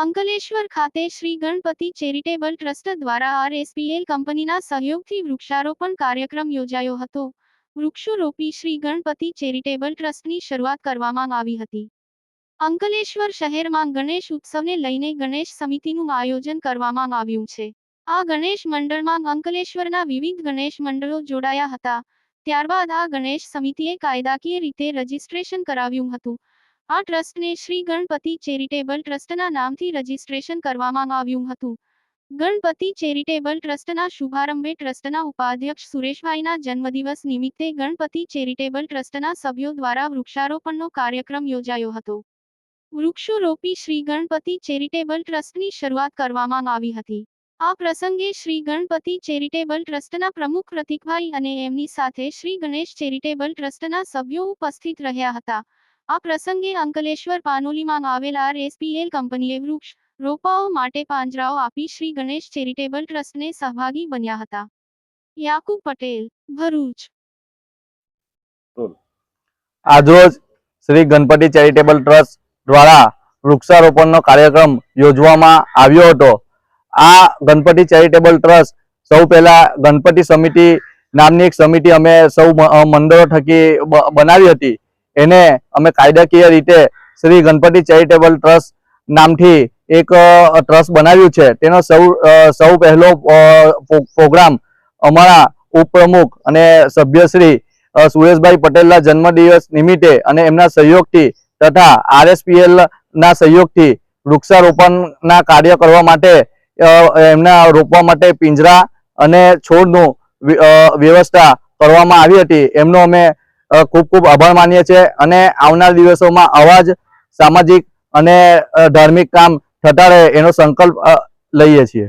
અંકલેશ્વર ખાતે Shri Ganpati charitable trust દ્વારા RSPL કંપનીના સહયોગથી વૃક્ષારોપણ કાર્યક્રમ યોજાયો હતો. વૃક્ષો રોપી શ્રી ગણપતિ ચેરિટેબલ ટ્રસ્ટની શરૂઆત કરવામાં આવી હતી. અંકલેશ્વર શહેરમાં ગણેશ ઉત્સવને લઈને ગણેશ સમિતિનું આયોજન કરવામાં આવ્યું છે. આ ગણેશ મંડળમાં અંકલેશ્વરના વિવિધ ગણેશ મંડળો જોડાયા હતા. ત્યારબાદ આ ગણેશ સમિતિએ કાયદાકીય રીતે રજીસ્ટ્રેશન કરાવ્યું હતું. આ ટ્રસ્ટને શ્રી ગણપતિ ચેરિટેબલ ટ્રસ્ટના નામથી રજીસ્ટ્રેશન કરવામાં આવ્યું હતું. ગણપતિ ચેરિટેબલ ટ્રસ્ટના શુભારંભે ટ્રસ્ટના ઉપાધ્યક્ષ સુરેશભાઈના જન્મદિવસ નિમિત્તે ગણપતિ ચેરિટેબલ ટ્રસ્ટના સભ્યો દ્વારા વૃક્ષારોપણનો કાર્યક્રમ યોજાયો હતો. વૃક્ષો રોપી શ્રી ગણપતિ ચેરિટેબલ ટ્રસ્ટની શરૂઆત કરવામાં આવી હતી. આ પ્રસંગે શ્રી ગણપતિ ચેરિટેબલ ટ્રસ્ટના પ્રમુખ પ્રતિકભાઈ અને એમની સાથે શ્રી ગણેશ ચેરિટેબલ ટ્રસ્ટના સભ્યો ઉપસ્થિત રહ્યા હતા. આ પ્રસંગે અંકલેશ્વર પાનોલીમાં આવેલ આરએસપીએલ કંપનીએ વૃક્ષ રોપાઓ માટે પાંજરાઓ આપી શ્રી ગણેશ ચેરિટેબલ ટ્રસ્ટને સહભાગી બન્યા હતા. યાકુબ પટેલ, ભરૂચ. આજરોજ શ્રી ગણપતિ ચેરિટેબલ ટ્રસ્ટ દ્વારા વૃક્ષારોપણનો કાર્યક્રમ યોજવામાં આવ્યો હતો. આ ગણપતિ ચેરિટેબલ ટ્રસ્ટ સૌ પહેલા ગણપતિ સમિતિ નામની એક સમિતિ અમે સૌ મંડળો થકી બનાવી હતી. એને અમે કાયદાકીય રીતે શ્રી ગણપતિ ચેરિટેબલ ટ્રસ્ટ નામથી એક ટ્રસ્ટ બનાવ્યું છે. તેનો સૌ સૌ પહેલો પ્રોગ્રામ અમારા ઉપપ્રમુખ અને સભ્યશ્રી સુરેશભાઈ પટેલના જન્મદિવસ નિમિત્તે અને એમના સહયોગથી તથા આરએસપીએલ ના સહયોગથી વૃક્ષારોપણના કાર્ય કરવા માટે એમના રોપવા માટે પિંજરા અને છોડનું વ્યવસ્થા કરવામાં આવી હતી. એમનો અમે ખૂબ ખૂબ આભાર માનીએ છીએ અને આવનાર દિવસોમાં આવા સામાજિક અને ધાર્મિક કામ થતા રહે એનો સંકલ્પ લઈએ છીએ.